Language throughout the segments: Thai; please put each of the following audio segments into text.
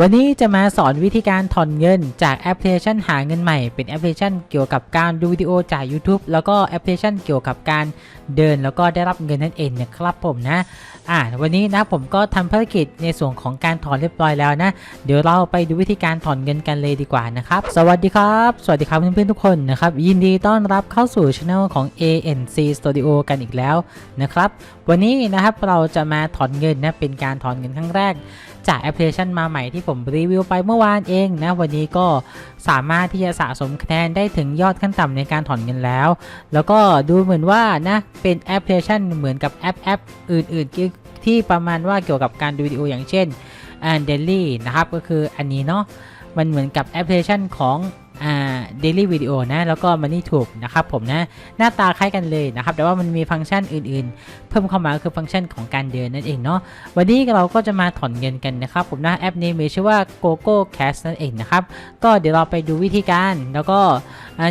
วันนี้จะมาสอนวิธีการถอนเงินจากแอปพลิเคชันหาเงินใหม่ เป็นแอปพลิเคชันเกี่ยวกับการดูวิดีโอจาก YouTube แล้วก็แอปพลิเคชันเกี่ยวกับการเดินแล้วก็ได้รับเงินนั่นเองนะครับผมนะอ่าวันนี้นะผมก็ทำภารกิจในส่วนของการถอนเรียบร้อยแล้วนะ เดี๋ยวเราไปดูวิธีการถอนเงินกันเลยดีกว่านะครับ สวัสดีครับ สวัสดีครับเพื่อนๆทุกคนนะครับยินดีต้อนรับเข้าสู่ช anel ของ ANC Studio กันอีกแล้วนะครับวันนี้นะครับเราจะมาถอนเงินนะเป็นการถอนเงินครั้งแรก จากแอปพลิเคชันมาใหม่ที่ผมรีวิวไปเมื่อวานเองนะวันนี้ก็สามารถที่จะสะสมคะแนนได้ถึงยอดขั้นต่ำในการถอนเงินแล้ว แล้วก็ดูเหมือนว่านะเป็นแอปพลิเคชันเหมือนกับแอปแอปอื่น ๆ ที่ประมาณว่าเกี่ยวกับการดูวิดีโออย่างเช่น a n d a i l y นะครับก็คืออันนี้เนาะมันเหมือนกับแอปพลิเคชันของอ่า daily video นะแล้วก็ money tube นะครับผมนะหน้าตาคล้ายกันเลยนะครับแต่ว่ามันมีฟังก์ชันอื่นๆ เพิ่มเข้ามาคือฟังก์ชันของการเดินนั่นเองเนาะวันนี้เราก็จะมาถอนเงินกันนะครับผมนะแอปนี้มีชื่อว่า GoGo Cash นั่นเองนะครับก็เดี๋ยวเราไปดูวิธีการ แล้วก็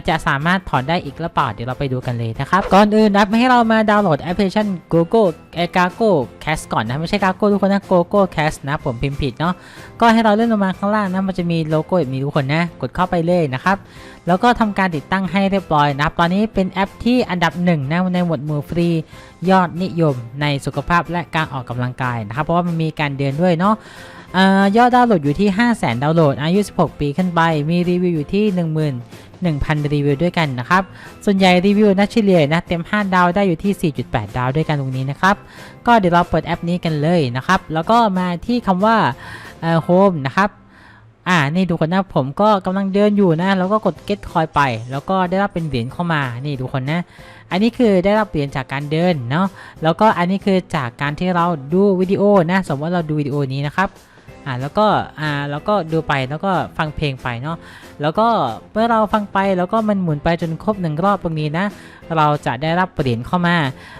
จะสามารถถอนได้อีกหรือเปล่าเดี๋ยวเราไปดูกันเลยนะครับก่อนอื่นนะให้เรามาดาวน์โหลดแอปพลิเคชัน GoGo เอ Gago Cash ก่อนนะ ไม่ใช่ Gago ทุกคนนะ GoGo Cash นะผมพิมพ์ผิดเนาะก็ให้เราเลื่อนลงมาข้างล่างนะมันจะมีโลโก้แบบนี้ทุกคนนะ กดเข้าไปเลยนะครับ แล้วก็ทำการติดตั้งให้เรียบร้อยนะครับ ตอนนี้เป็นแอปที่อันดับหนึ่งนะในหมวดหมู่ฟรียอดนิยมในสุขภาพและการออกกำลังกายนะครับ เพราะว่ามันมีการเดินด้วยเนาะยอดดาวน์โหลดอยู่ที่ 5 0 0 0 0 0ดาวน์โหลดอายุ 16 ปีขึ้นไป มีรีวิวอยู่ที่ 1,000 รีวิวด้วยกันนะครับ ส่วนใหญ่รีวิวนัดเฉลี่ยนะเต็ม 5 ดาวได้อยู่ที่ 4.8 ดาวด้วยกันตรงนี้นะครับ ก็เดี๋ยวเราเปิดแอปนี้กันเลยนะครับ แล้วก็มาที่คำว่าโฮมนะครับอ่า นี่ดูคนนะผมก็กำลังเดินอยู่นะ แล้วก็กด get coin ไป แล้วก็ได้รับเป็นเหรียญเข้ามา นี่ดูคนนะ อันนี้คือได้รับเหรียญจากการเดินเนาะ แล้วก็อันนี้คือจากการที่เราดูวิดีโอนะ สมมติว่าเราดูวิดีโอนี้นะครับ อ่าแล้วก็อ่าแล้วก็ดูไปแล้วก็ฟังเพลงไปเนาะแล้วก็เมื่อเราฟังไปแล้วก็มันหมุนไปจนครบหนึ่งรอบตรงนี้นะ เราจะได้รับเหรียญเข้ามา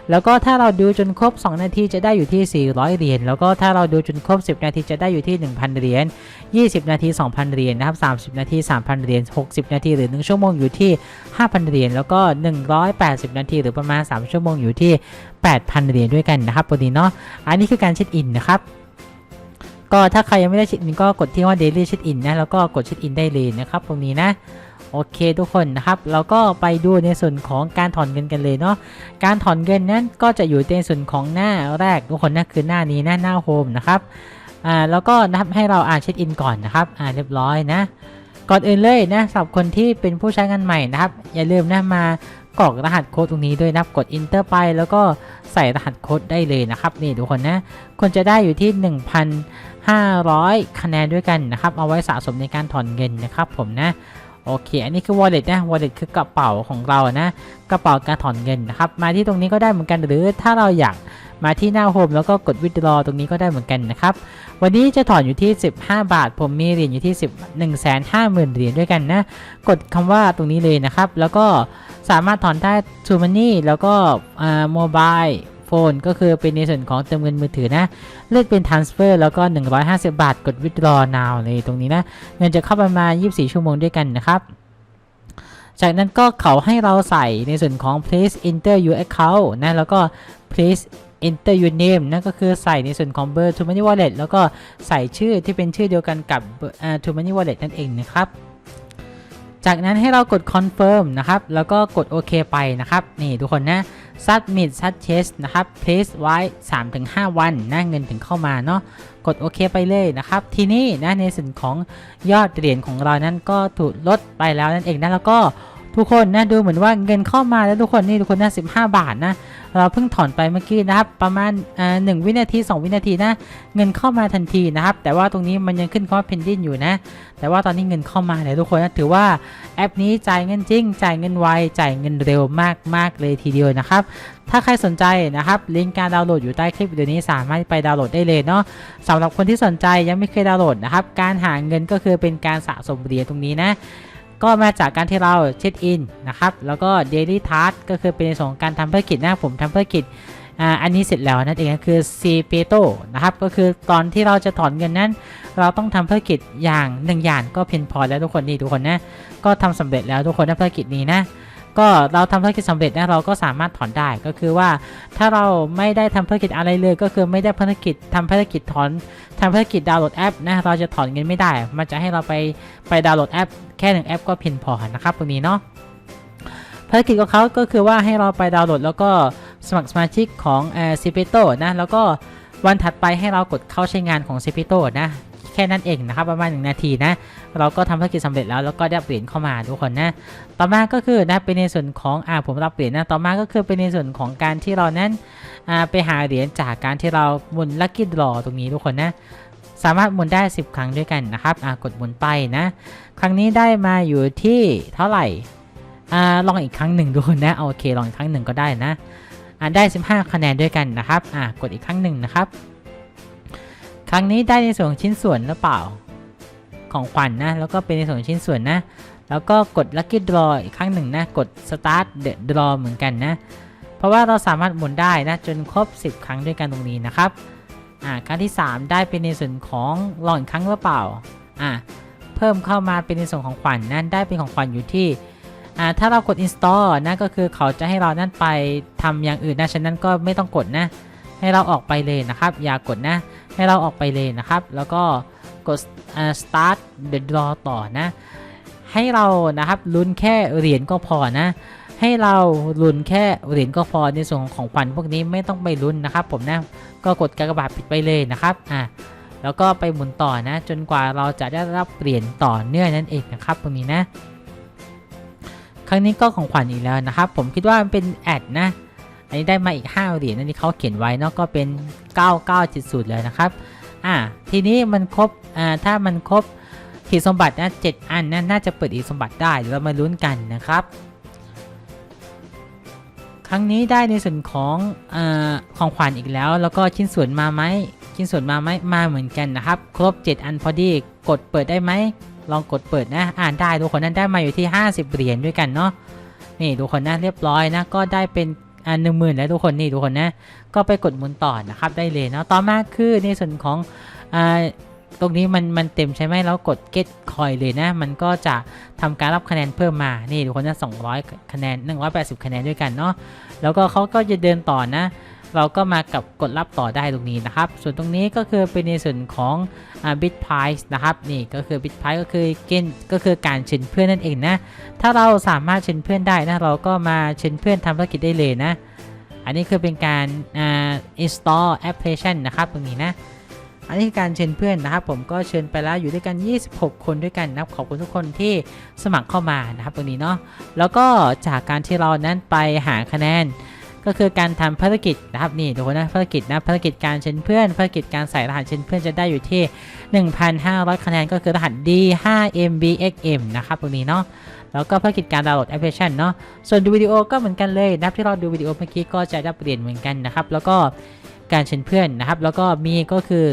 แล้วก็ถ้าเราดูจนครบ 2 นาทีจะได้อยู่ที่ 400 เหรียญแล้วก็ถ้าเราดูจนครบ 10 นาทีจะได้อยู่ที่ 1,000 เหรียญ20 นาที 2,000 เหรียญนะครับ30 นาที 3,000 เหรียญ60 นาทีหรือ 1 ชั่วโมงอยู่ที่ 5,000 เหรียญแล้วก็ 180 นาทีหรือประมาณ 3 ชั่วโมงอยู่ที่ 8,000 เหรียญด้วยกันนะครับตัวนี้เนาะอันนี้คือการเช็คอินนะครับ ก็ถ้าใครยังไม่ได้เช็คอินก็กดที่ว่า daily check in นะ แล้วก็กดเช็คอินได้เลยนะครับ ตรงนี้นะโอเคทุกคนนะครับเราก็ไปดูในส่วนของการถอนเงินกันเลยเนาะการถอนเงินนั้นก็จะอยู่ในส่วนของหน้าแรกทุกคนนะคือหน้านี้นะหน้าโฮมนะครับอ่าแล้วก็นะครับให้เราอ่านเช็คอินก่อนนะครับอ่าเรียบร้อยนะ ก่อนอื่นเลยนะสำหรับคนที่เป็นผู้ใช้งานใหม่นะครับ อย่าลืมนะมากรอกรหัสโค้ดตรงนี้ด้วยนะครับกด enter ไป แล้วก็ใส่รหัสโค้ดได้เลยนะครับนี่ทุกคนนะคนจะได้อยู่ที่ 500 คะแนนด้วยกันนะครับ เอาไว้สะสมในการถอนเงินนะครับผมนะโอเค อันนี้คือ wallet นะ wallet คือกระเป๋าของเรานะ กระเป๋าการถอนเงินนะครับ มาที่ตรงนี้ก็ได้เหมือนกัน หรือถ้าเราอยากมาที่หน้าโฮมแล้วก็กด withdraw ตรงนี้ก็ได้เหมือนกันนะครับ วันนี้จะถอนอยู่ที่ 15 บาท ผมมีเหรียญอยู่ที่ 10 150,000เหรียญด้วยกันนะ กดคำว่าตรงนี้เลยนะครับ แล้วก็สามารถถอนได้ t ูมันนี่แล้วก็โโฟนก็คือเป็นในส่วนของเติมเงินมือถือนะ เลือกเป็น transfer แล้วก็ 150 บาท กด withdraw now เลยตรงนี้นะ เงินจะเข้าประมาณ 24 ชั่วโมงด้วยกันนะครับ จากนั้นก็เขาให้เราใส่ในส่วนของ please enter your account นะ แล้วก็ please enter your name นั่นก็คือใส่ในส่วนของเบอร์ to money wallet แล้วก็ใส่ชื่อที่เป็นชื่อเดียวกันกับอ่า to money wallet นั่นเองนะครับจากนั้นให้เรากด confirm นะครับ แล้วก็กดโอเคไปนะครับ นี่ทุกคนนะ submit success นะครับ place ไว้ 3-5 วันนะเงินถึงเข้ามาเนาะกดโอเคไปเลยนะครับ ทีนี้นะในส่วนของยอดเหรียญของเรานั้นก็ถูกลดไปแล้วนั่นเองนะแล้วก็ ทุกคนนะดูเหมือนว่าเงินเข้ามาแล้วทุกคนนี่ทุกคนนะ15บห้าบาทนะเราเพิ่งถอนไปเมื่อกี้นะครับประมาณหนึ่งวินาที 2 วินาทีนะเงินเข้ามาทันทีนะครับ แต่ว่าตรงนี้มันยังขึ้นคำว่า pending อยู่นะ แต่ว่าตอนนี้เงินเข้ามาเลยทุกคนนะถือว่าแอปนี้จ่ายเงินจริง จ่ายเงินไวจ่ายเงินเร็วมากๆเลยทีเดียวนะครับ ถ้าใครสนใจนะครับลิงก์การดาวน์โหลดอยู่ใต้คลิปวิดีโอนี้สามารถไปดาวน์โหลดได้เลยเนาะสำหรับคนที่สนใจยังไม่เคยดาวน์โหลดนะครับการหาเงินก็คือเป็นการสะสมเหรียญตรงนี้นะ ก็มาจากการที่เราเช็คอินนะครับ แล้วก็ daily task ก็คือเป็นในส่วนของการทำภารกิจนะผมทำภารกิจอันนี้เสร็จแล้วนั่นเองก็คือ c ีเปโตนะครับ ก็คือตอนที่เราจะถอนเงินนั้น เราต้องทำภารกิจอย่างหนึ่งอย่างก็เพียงพอแล้วทุกคนนี่ทุกคนนะ ก็ทำสำเร็จแล้วทุกคนในภารกิจนี้นะ ก็เราทำธุรกิจสำเร็จนะเราก็สามารถถอนได้ก็คือว่า ถ้าเราไม่ได้ทำธุรกิจอะไรเลย ก็คือไม่ได้ภารกิจทำภารกิจถอนทำภารกิจดาวน์โหลดแอปนะเราจะถอนเงินไม่ได้ มันจะให้เราไปไปดาวน์โหลดแอปแค่หนึ่งแอปก็เพียงพอนะครับตรงนี้เนาะภารกิจของเขาก็คือว่าให้เราไปดาวน์โหลดแล้วก็สมัครสมาชิกของเอ่อซิเปโตนะแล้วก็วันถัดไปให้เรากดเข้าใช้งานของซิเปโตนะ แค่นั้นเองนะครับประมาณ 1 นาทีนะ เราก็ทำภารกิจสำเร็จแล้วแล้วก็ได้เหรียญเข้ามาทุกคนนะ ต่อมาก็คือนะเป็นในส่วนของอ่าผมรับเหรียญนะต่อมาก็คือเป็นในส่วนของการที่เรานั้นอ่าไปหาเหรียญจากการที่เราหมุนลัคกี้ดรอตรงนี้ทุกคนนะสามารถหมุนได้ 10 ครั้งด้วยกันนะครับอ่ากดหมุนไปนะ ครั้งนี้ได้มาอยู่ที่เท่าไหร่อ่าลองอีกครั้งหนึ่งดูนะโอเคลองอีกครั้งหนึ่งก็ได้นะอ่าได้ 15 คะแนนด้วยกันนะครับอ่ากดอีกครั้งหนึ่งนะครับ ครั้งนี้ได้ในส่วนชิ้นส่วนหรือเปล่า ของขวัญนนะ แล้วก็เป็นในส่วนชิ้นส่วนนะ แล้วก็กด Lucky Draw อีกครั้งหนึ่งนะ กด Start the Draw เหมือนกันนะ เพราะว่าเราสามารถหมุนได้นะ จนครบ 10 ครั้งด้วยกันตรงนี้นะครับ อ่า ครั้งที่ 3 ได้เป็นในส่วนของลองอีกครั้งหรือเปล่า อ่า เพิ่มเข้ามาเป็นในส่วนของขวัญนนั้นได้เป็นของขวัญอยู่ที่อ่าถ้าเรากด install นะก็คือเขาจะให้เรานั่นไปทำอย่างอื่นนะฉะนั้นก็ไม่ต้องกดนะ ให้เราออกไปเลยนะครับ อย่ากดนะ ให้เราออกไปเลยนะครับ แล้วก็กด start the draw ต่อนะ ให้เรานะครับลุ้นแค่เหรียญก็พอนะ ให้เราลุ้นแค่เหรียญก็พอในส่วนของของขวัญพวกนี้ไม่ต้องไปลุ้นนะครับผมนะ ก็กดกากบาทปิดไปเลยนะครับอะแล้วก็ไปหมุนต่อนะ จนกว่าเราจะได้รับเหรียญต่อเนื่องนั่นเองนะครับตรงนี้นะ ครั้งนี้ก็ของขวัญอีกแล้วนะครับ ผมคิดว่ามันเป็นแอดนะ นนี้ได้มาอีก5เหรียญนั่นที่เขาเขียนไว้เนาะก็เป็น 9970 เลยนะครับอะทีนี้มันครบอ่าถ้ามันครบขีดสมบัตินะเจ็ดอันนะน่าจะเปิดอีกสมบัติได้เดี๋ยวเรามาลุ้นกันนะครับ ครั้งนี้ได้ในส่วนของอของขวัญอีกแล้ว แล้วก็ชิ้นส่วนมาไหมชิ้นส่วนมาไหมมาเหมือนกันนะครับ ครบ 7 อันพอดีกดเปิดได้ไหมลองกดเปิดนะอ่านได้ทุกคนนั้นได้มาอยู่ที่ 50เหรียญด้วยกันเนาะนี่ทุกคนนะเรียบร้อยนะก็ได้เป็น อันหนึ่งหมื่นแล้วทุกคนนี่ทุกคนนะ ก็ไปกดหมุนต่อนะครับได้เลยเนาะต่อมาคือในส่วนของอ่าตรงนี้มันมันเต็มใช่ไหมแล้วกด get coin เลยนะ มันก็จะทำการรับคะแนนเพิ่มมา นี่ทุกคนนะ200 คะแนน 180 คะแนนด้วยกันเนาะ แล้วก็เขาก็จะเดินต่อนะ เราก็มากับกดรับต่อได้ตรงนี้นะครับ ส่วนตรงนี้ก็คือเป็นในส่วนของอ่า bit price นะครับนี่ก็คือ bit price ก็คือเกณฑ์ก็คือการเชิญเพื่อนนั่นเองนะ ถ้าเราสามารถเชิญเพื่อนได้นะเราก็มาเชิญเพื่อนทำภารกิจได้เลยนะ อันนี้คือเป็นการอ่า install application นะครับตรงนี้นะอันนี้การเชิญเพื่อนนะครับ ผมก็เชิญไปแล้วอยู่ด้วยกัน 26 คนด้วยกันนะครับขอบคุณทุกคนที่สมัครเข้ามานะครับตรงนี้เนาะแล้วก็จากการที่เรานั้นไปหาคะแนน ก็คือการทำภารกิจนะครับนี่ทุกคนนะภารกิจนะภารกิจการเชิญเพื่อนภารกิจการใส่รหัสเชิญเพื่อนจะได้อยู่ที่ 1,500 คะแนนก็คือรหัส D5MBXM นะครับตรงนี้เนาะแล้วก็ภารกิจการดาวน์โหลดแอปพลิเคชันเนาะส่วนดูวิดีโอก็เหมือนกันเลยนะครับที่เราดูวิดีโอเมื่อกี้ก็จะได้เปลี่ยนเหมือนกันนะครับแล้วก็ การเชิญเพื่อนนะครับ แล้วก็มีก็คือ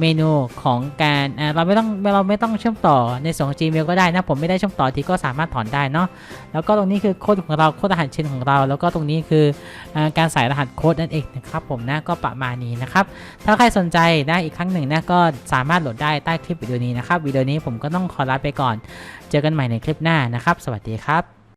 เมนูของการเราไม่ต้องเราไม่ต้องเชื่อมต่อในส่วนของ Gmail ก็ได้นะ ผมไม่ได้เชื่อมต่อที่ก็สามารถถอนได้เนาะแล้วก็ตรงนี้คือโค้ดของเราโค้ดรหัสเชนของเรา แล้วก็ตรงนี้คือการใส่รหัสโค้ดนั่นเองนะครับผมนะก็ประมาณนี้นะครับ ถ้าใครสนใจนะอีกครั้งหนึ่งนะก็สามารถโหลดได้ใต้คลิปวิดีโอนี้นะครับวิดีโอนี้ผมก็ต้องขอลาไปก่อน เจอกันใหม่ในคลิปหน้านะครับ สวัสดีครับ